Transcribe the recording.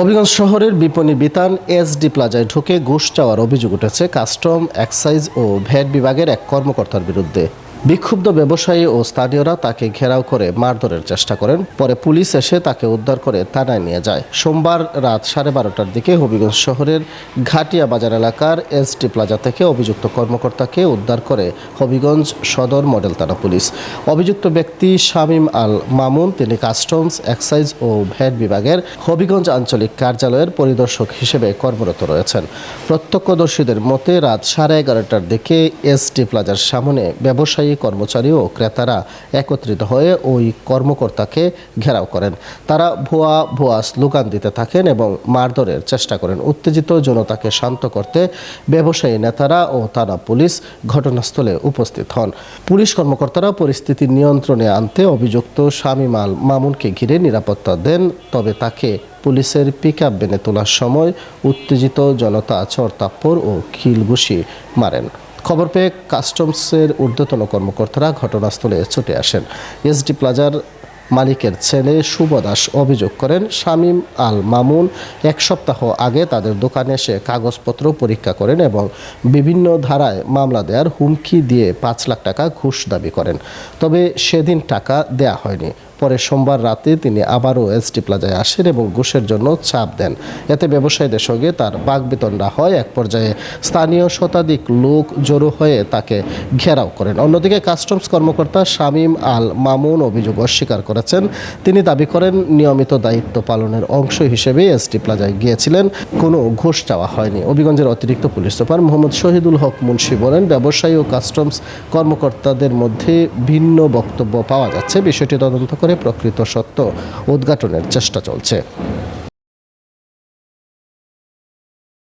হবিগঞ্জ শহরের বিপণী বিতান এসডি প্লাজায় ঢুকে ঘুষ চাওয়ার অভিযোগ উঠেছে কাস্টম, এক্সাইজ ও ভ্যাট বিভাগের এক কর্মকর্তার বিরুদ্ধে। বিক্ষুব্ধ ব্যবসায়ী ও স্থানীয়রা তাকে ঘেরাও করে মারধরের চেষ্টা করেন। পরে পুলিশ এসে তাকে উদ্ধার করে থানায় নিয়ে যায়। সোমবার রাত সাড়ে বারোটার দিকে হবিগঞ্জ শহরের ঘাটিয়া বাজার এলাকার এসডি প্লাজা থেকে অভিযুক্ত কর্মকর্তাকে উদ্ধার করে হবিগঞ্জ সদর মডেল থানা পুলিশ। অভিযুক্ত ব্যক্তি শামীম আল মামুন, তিনি কাস্টমস, এক্সাইজ ও ভ্যাট বিভাগের হবিগঞ্জ আঞ্চলিক কার্যালয়ের পরিদর্শক হিসেবে কর্মরত রয়েছেন। প্রত্যক্ষদর্শীদের মতে রাত সাড়ে এগারোটার দিকে এসডি প্লাজার সামনে ব্যবসায়ী কর্মচারী ও ক্রেতারা একত্রিত হয়ে ওই কর্মকর্তাকে ঘেরাও করেন। তারা ভুয়া ভুয়া স্লোগান দিতে থাকেন এবং মারধরের চেষ্টা করেন। উত্তেজিত জনতাকে শান্ত করতে ব্যবসায়ী নেতারা ও তারা পুলিশ ঘটনাস্থলে উপস্থিত হন। পুলিশ কর্মকর্তারা পরিস্থিতি নিয়ন্ত্রণে আনতে অভিযুক্ত আল মামুনকে ঘিরে নিরাপত্তা দেন, তবে তাকে পুলিশের পিক আপ বেনে তোলার সময় উত্তেজিত জনতা চরতাপ্পর ও খিলঘুষি মারেন। খবর পেয়ে কাস্টমসের ঊর্ধ্বতন কর্মকর্তারা ঘটনাস্থলে ছুটে আসেন। এসডি প্লাজার মালিকের ছেলে শুভ দাস অভিযোগ করেন, শামীম আল মামুন এক সপ্তাহ আগে তাদের দোকানে এসে কাগজপত্র পরীক্ষা করেন এবং বিভিন্ন ধারায় মামলা দেওয়ার হুমকি দিয়ে পাঁচ লাখ টাকা ঘুষ দাবি করেন। তবে সেদিন টাকা দেয়া হয়নি। পরে সোমবার রাতে তিনি আবারও এসটি প্লাজায় আসেন এবং ঘুষের জন্য চাপ দেন। এতে ব্যবসায়ীদের সঙ্গে তার বাগবিতণ্ডা হয়। এক পর্যায়ে স্থানীয় শতাধিক লোক জড়ো হয়ে তাকে ঘেরাও করেন। অন্যদিকে কাস্টমস কর্মকর্তা শামীম আল মামুন অভিযোগ অস্বীকার করেছেন। তিনি দাবি করেন, নিয়মিত দায়িত্ব পালনের অংশ হিসেবে এসটি প্লাজায় গিয়েছিলেন। কোনো ঘুষ চাওয়া হয়নি। অভিগঞ্জের অতিরিক্ত পুলিশ সুপার মোহাম্মদ শহীদুল হক মুন্সি বলেন, ব্যবসায়ী ও কাস্টমস কর্মকর্তাদের মধ্যে ভিন্ন বক্তব্য পাওয়া যাচ্ছে। বিষয়টি তদন্ত করে প্রকৃত সত্য উদ্ঘাটনের চেষ্টা চলছে।